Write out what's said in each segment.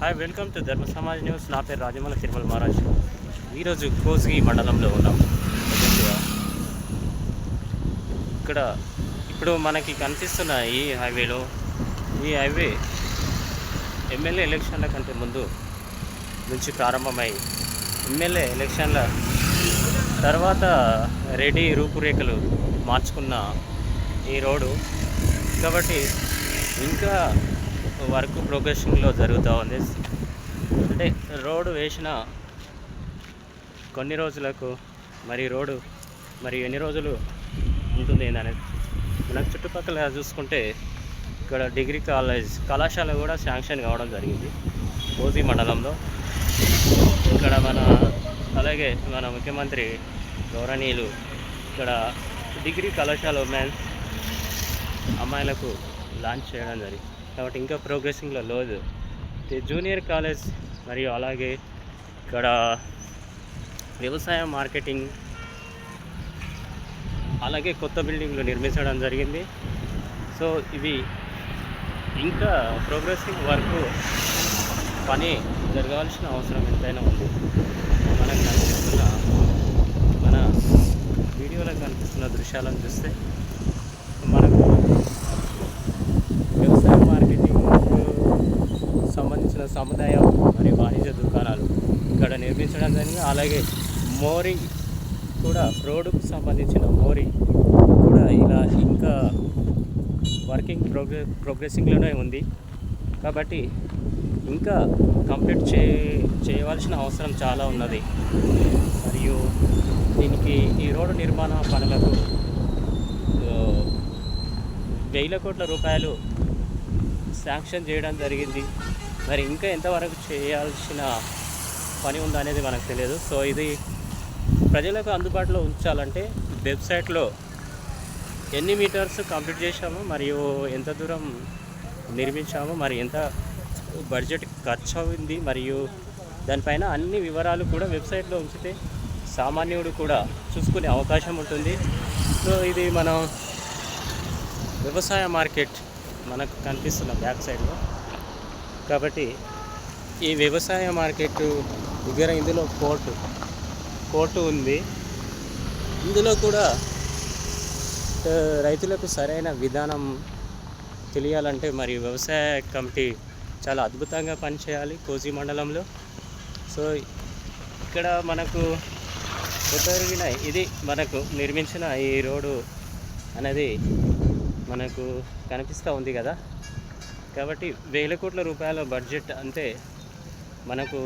Hi welcome to ధర్మ Samaj news నా పేరు రాజమల తిరుమల మహారాజ్. ఈరోజు కోసిగి మండలంలో ఉన్నాం. ఇక్కడ ఇప్పుడు మనకి కనిపిస్తున్న ఈ హైవేలో ఈ హైవే ఎమ్మెల్యే ఎలక్షన్ల కంటే ముందు నుంచి ప్రారంభమై ఎమ్మెల్యే ఎలక్షన్ల తర్వాత రెడీ రూపురేఖలు మార్చుకున్న ఈ రోడ్డు. కాబట్టి ఇంకా వర్క్ ప్రోగ్రెషన్లో జరుగుతూ ఉంది. అంటే రోడ్డు వేసిన కొన్ని రోజులకు మరి రోడ్డు మరి ఎన్ని రోజులు ఉంటుంది అనేది మనకు చుట్టుపక్కల చూసుకుంటే ఇక్కడ డిగ్రీ కాలేజ్ కళాశాల కూడా శాంక్షన్ కావడం జరిగింది. కోసి మండలంలో. ఇక్కడ మన అలాగే మన ముఖ్యమంత్రి గౌరవనీయులు ఇక్కడ డిగ్రీ కళాశాల ఉమెన్స్ అమ్మాయిలకు లాంచ్ చేయడం జరిగింది. కాబట్టి ఇంకా ప్రోగ్రెసింగ్లో లేదు. జూనియర్ కాలేజ్ మరియు అలాగే ఇక్కడ వ్యవసాయ మార్కెటింగ్ అలాగే కొత్త బిల్డింగ్లు నిర్మించడం జరిగింది. సో ఇవి ఇంకా ప్రోగ్రెసింగ్ వర్క్ పని జరగాల్సిన అవసరం ఎంతైనా ఉంది. మనకు కనిపిస్తున్న మన వీడియోలో కనిపిస్తున్న దృశ్యాలను చూస్తే మనకు వ్యవసాయ మార్కెటింగ్ సంబంధించిన సముదాయ మరియు వాణిజ్య దుకాణాలు ఇక్కడ చేయడం జరిగింది అలాగే మోరింగ్ కూడా రోడ్డుకు సంబంధించిన మోరింగ్ కూడా ఇలా ఇంకా వర్కింగ్ ప్రోగ్రె ప్రోగ్రెసింగ్లోనే ఉంది. కాబట్టి ఇంకా కంప్లీట్ చే చేయవలసిన అవసరం చాలా ఉన్నది. మరియు దీనికి ఈ రోడ్డు నిర్మాణ పనులకు వేల కోట్ల రూపాయలు శాంక్షన్ చేయడం జరిగింది. మరి ఇంకా ఎంతవరకు చేయాల్సిన పని ఉందా అనేది మనకు తెలియదు. సో ఇది ప్రజలకు అందుబాటులో ఉంచాలంటే వెబ్సైట్లో ఎన్ని మీటర్స్ కంప్లీట్ చేశాము మరియు ఎంత దూరం నిర్మించాము మరి ఎంత బడ్జెట్ ఖర్చు అయింది మరియు దానిపైన అన్ని వివరాలు కూడా వెబ్సైట్లో ఉంచితే సామాన్యుడు కూడా చూసుకునే అవకాశం ఉంటుంది. సో ఇది మనం వ్యవసాయ మార్కెట్ మనకు కనిపిస్తున్న బ్యాక్ సైడ్లో. కాబట్టి ఈ వ్యవసాయ మార్కెట్ దగ్గర ఇందులో కోర్టు కోర్టు ఉంది. ఇందులో కూడా రైతులకు సరైన విధానం తెలియాలంటే మరి వ్యవసాయ కమిటీ చాలా అద్భుతంగా పనిచేయాలి కోసి మండలంలో. సో ఇక్కడ మనకు కొత్తరిగిన ఇది మనకు నిర్మించిన ఈ రోడ్డు అనేది మనకు కనిపిస్తూ ఉంది కదా. కాబట్టి వేల కోట్ల రూపాయల బడ్జెట్ అంటే మనకు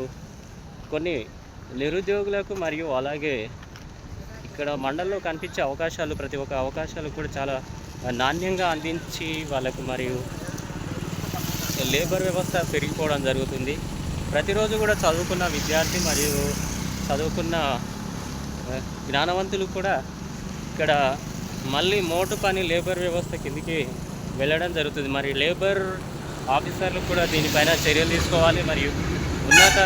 కొన్ని నిరుద్యోగులకు మరియు అలాగే ఇక్కడ మండలంలో కనిపించే అవకాశాలు ప్రతి ఒక్క అవకాశాలు కూడా చాలా నాణ్యంగా అందించి వాళ్ళకు మరియు లేబర్ వ్యవస్థ పెరిగిపోవడం జరుగుతుంది. ప్రతిరోజు కూడా చదువుకున్న విద్యార్థి మరియు చదువుకున్న జ్ఞానవంతులు కూడా ఇక్కడ మళ్ళీ మోటు పని లేబర్ వ్యవస్థ కిందికి వెళ్ళడం జరుగుతుంది. మరి లేబర్ ఆఫీసర్లు కూడా దీనిపైన చర్యలు తీసుకోవాలి. మరియు ఉన్నత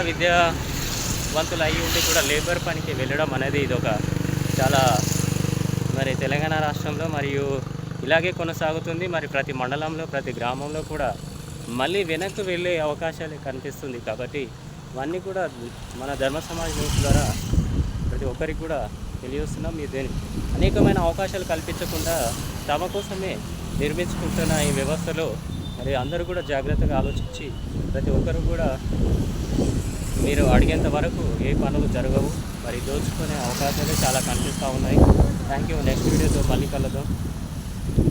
వంతులు అయ్యి ఉండి కూడా లేబర్ పనికి వెళ్ళడం అనేది ఇది ఒక చాలా మరి తెలంగాణ రాష్ట్రంలో మరియు ఇలాగే కొనసాగుతుంది. మరి ప్రతి మండలంలో ప్రతి గ్రామంలో కూడా మళ్ళీ వెనక్కి వెళ్ళే అవకాశాలు కనిపిస్తుంది కాబట్టి ఇవన్నీ కూడా మన ధర్మ సమాజ్ న్యూస్ ద్వారా ప్రతి ఒక్కరికి కూడా తెలియజేస్తున్నాం. మీరు దేని అనేకమైన అవకాశాలు కల్పించకుండా తమ కోసమే నిర్మించుకుంటున్న ఈ వ్యవస్థలో మరి అందరూ కూడా జాగ్రత్తగా ఆలోచించి ప్రతి ఒక్కరు కూడా మీరు అడిగేంత వరకు ఏ పనులు జరగవు. మరి దోచుకునే అవకాశాలు చాలా కనిపిస్తూ ఉన్నాయి. థ్యాంక్ యూ నెక్స్ట్ వీడియోతో మళ్ళీ కలదాం